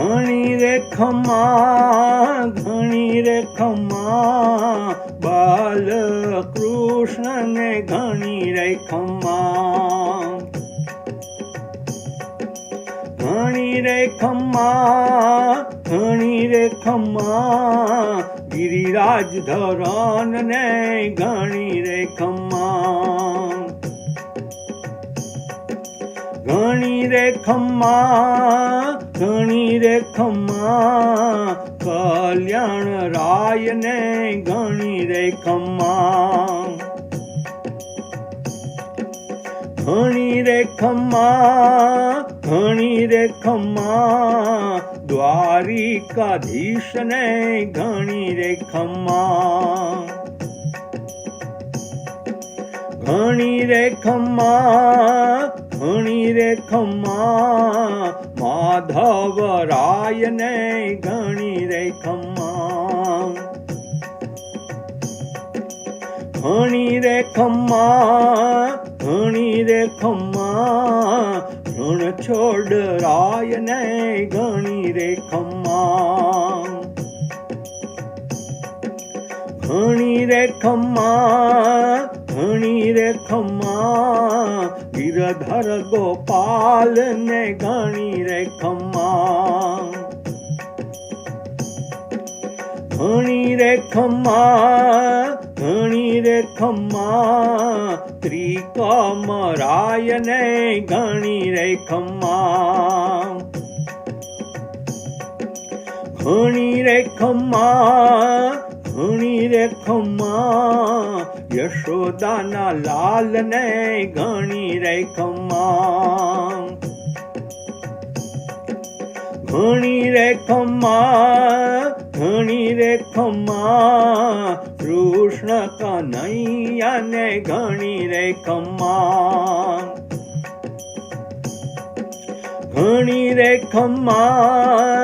ઘણી રે ખમા ઘણી રે ખમા બાલ કૃષ્ણને ઘણી રે ખમા ઘણી રે ખમા ઘણી રે ખમા ગિરિરાજ ધરણ ને ઘણી રે ખમા ઘણી રે ખમ્મા ઘણી રે ખમા કલ્યાણ રાય ને ઘણી રે ખમા ઘણી રે ખમા ઘણી રે ખમા દ્વારિકાધીશ ને ઘણી રે ખમા ઘણી રે ખમ્મા ઘણી રે ખમ્મા માધવ રાય ને ઘણી રે ખમ્મા. ઘણી રે ખમ્મા ઘણી રે ખમ્મા ઋણ છોડ રાય ને ઘણી રે ખમ્મા. ઘણી રે ખમ્મા ઘણી રે ખમ્મા ગિરધર ગોપાલ ને ઘણી રે ખમ્મા ઘણી રે ખમ્મા ઘણી રે ખમ્મા ત્રિકમરાય ને ઘણી રે ખમ્મા ઘણી રે ખમ્મા ઘણી રે ખમા યશોદાના લાલ ને ઘણી રે ખમા ઘણી રે ખમા ઘણી રે ખમા કૃષ્ણ કનૈયાને ઘણી રે ખમા ઘણી રે ખમા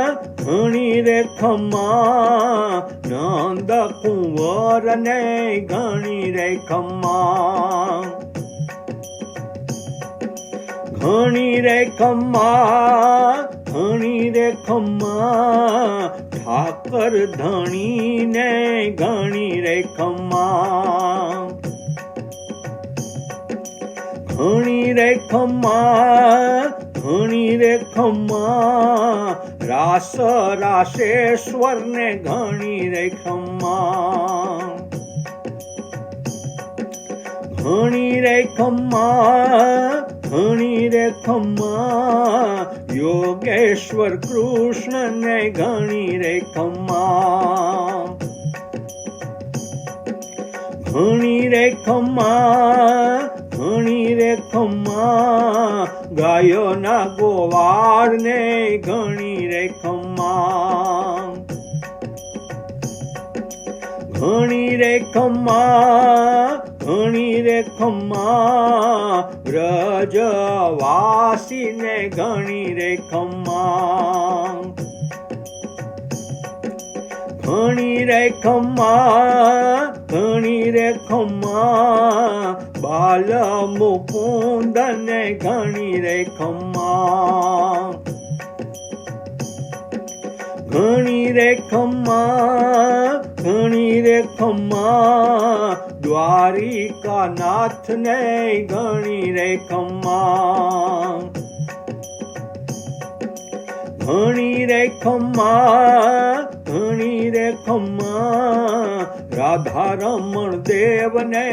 ઘણી રે ખમ્મા નંદ કુંવર ને ઘણી રે ખમ્મા ઘણી રે ખમ્મા ઘણી રે ખમ્મા ઠાકર ધણી ને ઘણી રે ખમ્મા ઘણી રે ખમ્મા ઘણી રે ખમ્મા રાસ રાશેશ્વર ને ઘણી રે ખમ્મા. ઘણી રે ખમ્મા ઘણી રે ખમ્મા. યોગેશ્વર કૃષ્ણ ને ઘણી રે ખમ્મા. ઘણી રે ખમ્મા ઘણી રે ખમ્મા. ગાયોના ગોવાર ને ઘણી રે ખમ્મા ઘણી રે ખમ્મા ઘણી રે ખમ્મા વ્રજવાસી ને ઘણી રે ખમ્મા ઘણી રે ખમ્મા, ઘણી રે ખમ્મા, બાલ મુકુંદ ને ઘણી રે ખમ્મા. ઘણી રે ખમ્મા, ઘણી રે ખમ્મા, દ્વારિકાનાથ ને ઘણી રે ખમ્મા. ઘણી રે ખમ્મા ઘણી રે ખમ્મા, રાધા રમણ દેવ ને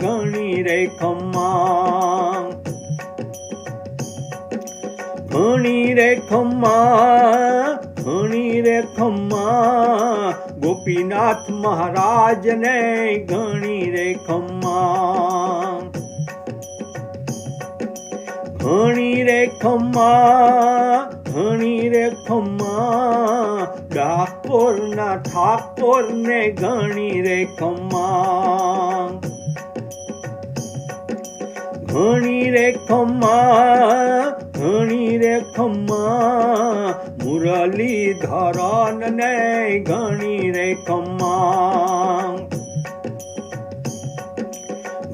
ઘણી રે ખમ્મા. ઘણી રે ખમ્મા ઘણી રે ખમ્મા, ગોપીનાથ મહારાજ ને ઘણી રે ખમ્મા. ઘણી રે ખમ્મા ઘણી રે ખમ્મા ડાકોરના ઠાકોરને ગણી રે ખમા ઘણી રે ખમા ઘણી રે ખમ્મા મુરલીધરન ને ઘણી રે ખમ્મા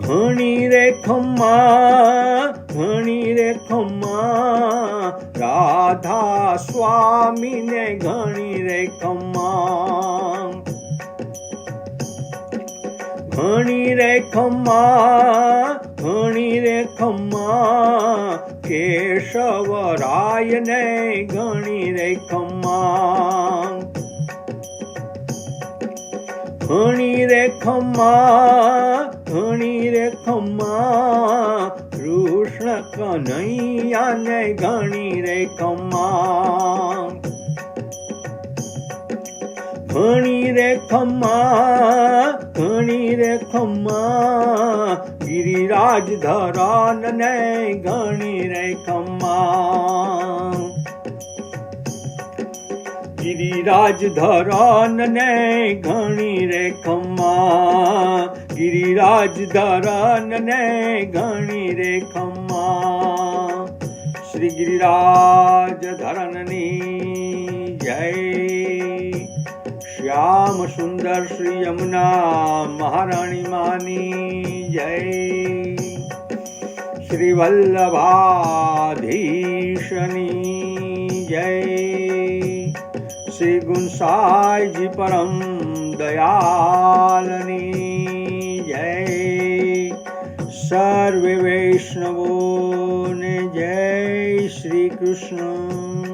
ઘણી રે ખમ્મા ઘણી રે ખમ્મા, રાધા સ્વામીને ઘણી રે ખમ્મા. ઘણી રે ખમ્મા ઘણી રે ખમ્મા, કેશવરાયને ઘણી રે ખમ્મા. ઘણી રે ખમ્મા ઘણી રે ખમા કૃષ્ણ કનૈયાને ઘણી રે ખમા ઘણી રે ખમા ઘણી રે ખમા ગિરિરાજ ધરાનને ઘણી રે ખમા ગિરિરાજ ધરાનને ઘણી રે ખમ્મા ગિરિરાજ ધરાનને ગણી રે ખમ્મા. શ્રી ગિરિરાજ ધરનની જય. શ્યામ સુંદર શ્રી યમુના મહારાણી માની જય. શ્રી વલ્લભાધીશની જય. શ્રી ગુંસાઈજી પરમ દયાલની સર્વે વૈષ્ણવોને જય શ્રી કૃષ્ણ